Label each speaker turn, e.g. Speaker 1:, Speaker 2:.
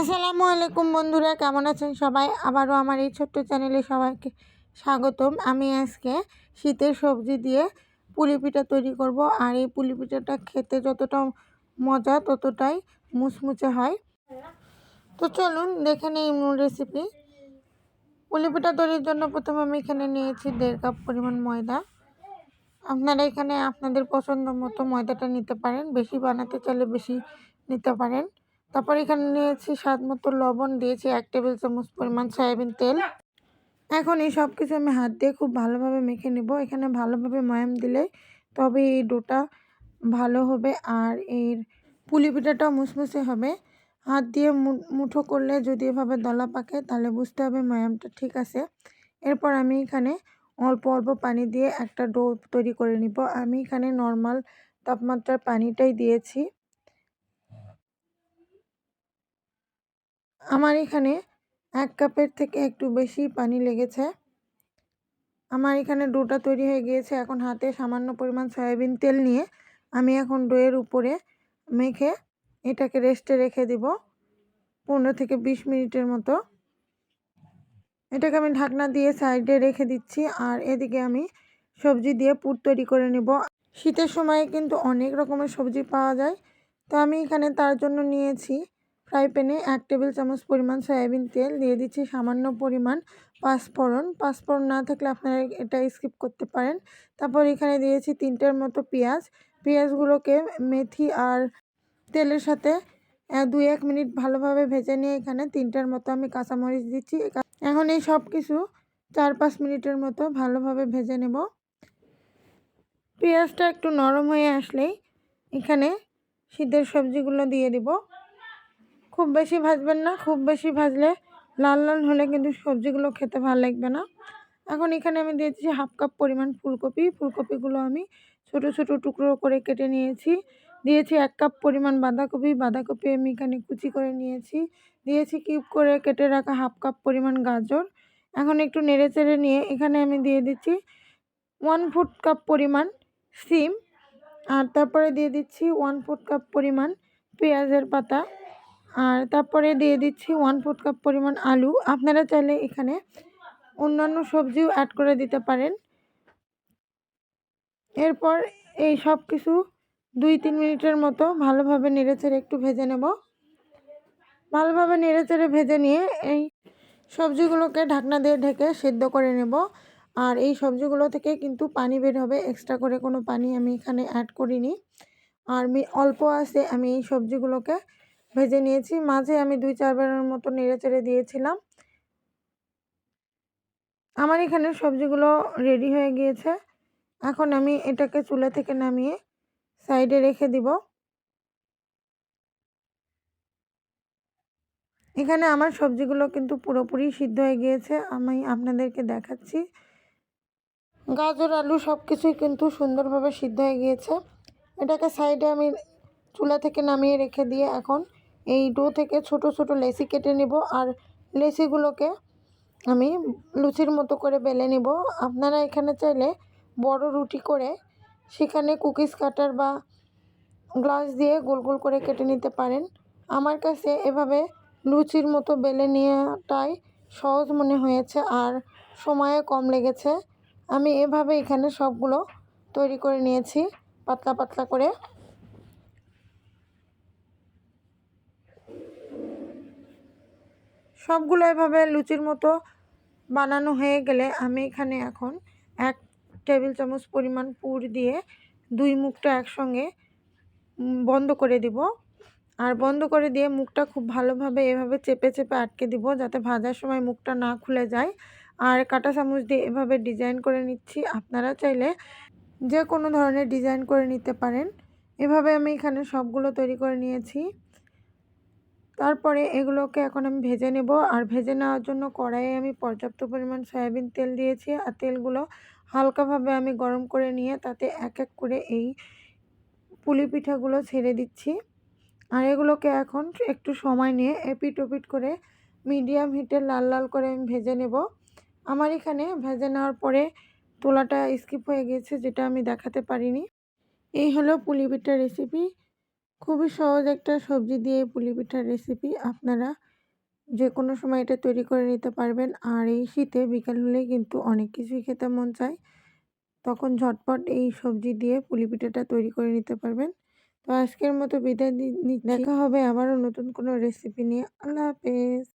Speaker 1: আসসালামু আলাইকুম বন্ধুরা, কেমন আছেন সবাই? আবারও আমার এই ছোট্ট চ্যানেলে সবাইকে স্বাগতম। আমি আজকে শীতের সবজি দিয়ে পুলি পিঠা তৈরি করব। আর এই পুলি পিঠাটা খেতে যতটা মজা, ততটাই মুচমুচে হয়। তো চলুন দেখে নিই রেসিপি পুলি পিঠা তৈরির জন্য প্রথমে আমি এখানে নিয়েছি দেড় কাপ পরিমাণ ময়দা। আপনারা এখানে আপনাদের পছন্দ মতো ময়দাটা নিতে পারেন। বেশি বানাতে চাইলে বেশি নিতে পারেন। তারপর এখানে নিয়েছি স্বাদ মতো লবণ, দিয়েছি এক টেবিল চামচ পরিমাণ সয়াবিন তেল। এখন এই সব কিছু আমি হাত দিয়ে খুব ভালোভাবে মেখে নেব। এখানে ভালোভাবে ময়াম দিলে তবে এই ডোটা ভালো হবে আর এর পুলি পিঠাটাও মুসমুসে হবে। হাত দিয়ে মুঠো করলে যদি এভাবে দলা পাকে তাহলে বুঝতে হবে ময়ামটা ঠিক আছে। এরপর আমি এখানে অল্প অল্প পানি দিয়ে একটা ডো তৈরি করে নিব। আমি এখানে নর্মাল তাপমাত্রার পানিটাই দিয়েছি। আমার এখানে এক কাপের থেকে একটু বেশি পানি লেগেছে। আমার এখানে ডোটা তৈরি হয়ে গিয়েছে। এখন হাতে সামান্য পরিমাণ সয়াবিন তেল নিয়ে আমি এখন ডোয়ের উপরে মেখে এটাকে রেস্টে রেখে দিব পনেরো থেকে বিশ মিনিটের মতো। এটাকে আমি ঢাকনা দিয়ে সাইডে রেখে দিচ্ছি আর এদিকে আমি সবজি দিয়ে পুর তৈরি করে নেব। শীতের সময় কিন্তু অনেক রকমের সবজি পাওয়া যায়। তো আমি এখানে তার জন্য নিয়েছি ফ্রাই প্যানে এক টেবিল চামচ পরিমাণ সয়াবিন তেল দিয়ে দিচ্ছি সামান্য পরিমাণ পাঁচফোড়ন। পাঁচফোড়ন না থাকলে আপনারা এটা স্কিপ করতে পারেন। তারপর এখানে দিয়েছি তিনটের মতো পেঁয়াজ। পেঁয়াজগুলোকে মেথি আর তেলের সাথে দুই এক মিনিট ভালোভাবে ভেজে নিয়ে এখানে তিনটার মতো আমি কাঁচামরিচ দিচ্ছি। এখন এই সব কিছু চার পাঁচ মিনিটের মতো ভালোভাবে ভেজে নেব। পেঁয়াজটা একটু নরম হয়ে আসলেই এখানে শীতের সবজিগুলো দিয়ে দিব। খুব বেশি ভাজবেন না, খুব বেশি ভাজলে লাল লাল হলে কিন্তু সবজিগুলো খেতে ভালো লাগবে না। এখন এখানে আমি দিয়েছি হাফ কাপ পরিমাণ ফুলকপি। ফুলকপিগুলো আমি ছোট ছোট টুকরো করে কেটে নিয়েছি। দিয়েছি এক কাপ পরিমাণ বাঁধাকপি। বাঁধাকপি আমি এখানে কুচি করে নিয়েছি। দিয়েছি কিউব করে কেটে রাখা হাফ কাপ পরিমাণ গাজর। এখন একটু নেড়ে চেড়ে নিয়ে এখানে আমি দিয়ে দিচ্ছি ওয়ান ফুট কাপ পরিমাণ সিম। আর তারপরে দিয়ে দিচ্ছি ওয়ান ফুট কাপ পরিমাণ পেঁয়াজের পাতা। আর তারপরে দিয়ে দিচ্ছি ওয়ান ফোর্থ কাপ পরিমাণ আলু। আপনারা চাইলে এখানে অন্যান্য সবজিও অ্যাড করে দিতে পারেন। এরপর এই সব কিছু দুই তিন মিনিটের মতো ভালোভাবে নেড়েচেড়ে একটু ভেজে নেব। ভালোভাবে নেড়েচেড়ে ভেজে নিয়ে এই সবজিগুলোকে ঢাকনা দিয়ে ঢেকে সেদ্ধ করে নেব। আর এই সবজিগুলো থেকে কিন্তু পানি বের হবে এক্সট্রা করে কোনো পানি আমি এখানে অ্যাড করিনি। আর অল্প আছে আমি এই সবজিগুলোকে ভেজে নিয়েছি। মাঝে আমি দুই চারবারের মতো নেড়ে চেড়ে দিয়েছিলাম। আমার এখানে সবজিগুলো রেডি হয়ে গিয়েছে। এখন আমি এটাকে চুলা থেকে নামিয়ে সাইডে রেখে দিব। এখানে আমার সবজিগুলো কিন্তু পুরোপুরি সিদ্ধ হয়ে গিয়েছে। আমি আপনাদেরকে দেখাচ্ছি। গাজর, আলু সব কিছুই কিন্তু সুন্দরভাবে সিদ্ধ হয়ে গিয়েছে। এটাকে সাইডে আমি চুলা থেকে নামিয়ে রেখে দিয়ে এখন এই ডো থেকে ছোট ছোট লেসি কেটে নিব আর লেসিগুলোকে আমি লুচির মতো করে বেলে নিব। আপনারা এখানে চাইলে বড় রুটি করে সেখানে কুকিজ কাটার বা গ্লাস দিয়ে গোল গোল করে কেটে নিতে পারেন। আমার কাছে এভাবে লুচির মতো বেলে নেওয়াটাই সহজ মনে হয়েছে আর সময়ে কম লেগেছে। আমি এভাবে এখানে সবগুলো তৈরি করে নিয়েছি, পাতলা পাতলা করে। সবগুলো এভাবে লুচির মতো বানানো হয়ে গেলে আমি এখানে এখন এক টেবিল চামচ পরিমাণ পুর দিয়ে দুই মুখটা একসঙ্গে বন্ধ করে দিব। আর বন্ধ করে দিয়ে মুখটা খুব ভালোভাবে এভাবে চেপে চেপে আটকে দিব যাতে ভাজার সময় মুখটা না খুলে যায়। আর কাটা চামচ দিয়ে এভাবে ডিজাইন করে নিচ্ছি। আপনারা চাইলে যে কোনো ধরনের ডিজাইন করে নিতে পারেন। এভাবে আমি এখানে সবগুলো তৈরি করে নিয়েছি। তারপরে এগুলোকে এখন আমি ভেজে নেব। আর ভেজে নেওয়ার জন্য কড়াইয়ে আমি পর্যাপ্ত পরিমাণ সয়াবিন তেল দিয়েছি। আর তেলগুলো হালকাভাবে আমি গরম করে নিয়ে তাতে এক এক করে এই পুলি পিঠাগুলো ছেড়ে দিচ্ছি। আর এগুলোকে এখন একটু সময় নিয়ে এপিট ওপিট করে মিডিয়াম হিটে লাল লাল করে আমি ভেজে নেব। আমার এখানে ভেজে নেওয়ার পরে তোলাটা স্কিপ হয়ে গেছে, যেটা আমি দেখাতে পারিনি। এই হলো পুলি পিঠার রেসিপি। খুবই সহজ একটা সবজি দিয়ে পুলি পিঠার রেসিপি আপনারা যে কোনো সময় এটা তৈরি করে নিতে পারবেন। আর এই শীতে বিকাল হলে কিন্তু অনেক কিছুই খেতে মন চায়। তখন ঝটপট এই সবজি দিয়ে পুলি পিঠাটা তৈরি করে নিতে পারবেন। তো আজকের মতো বিদায় দেখা হবে আবারও নতুন কোনো রেসিপি নিয়ে। আল্লাহ হাফেজ।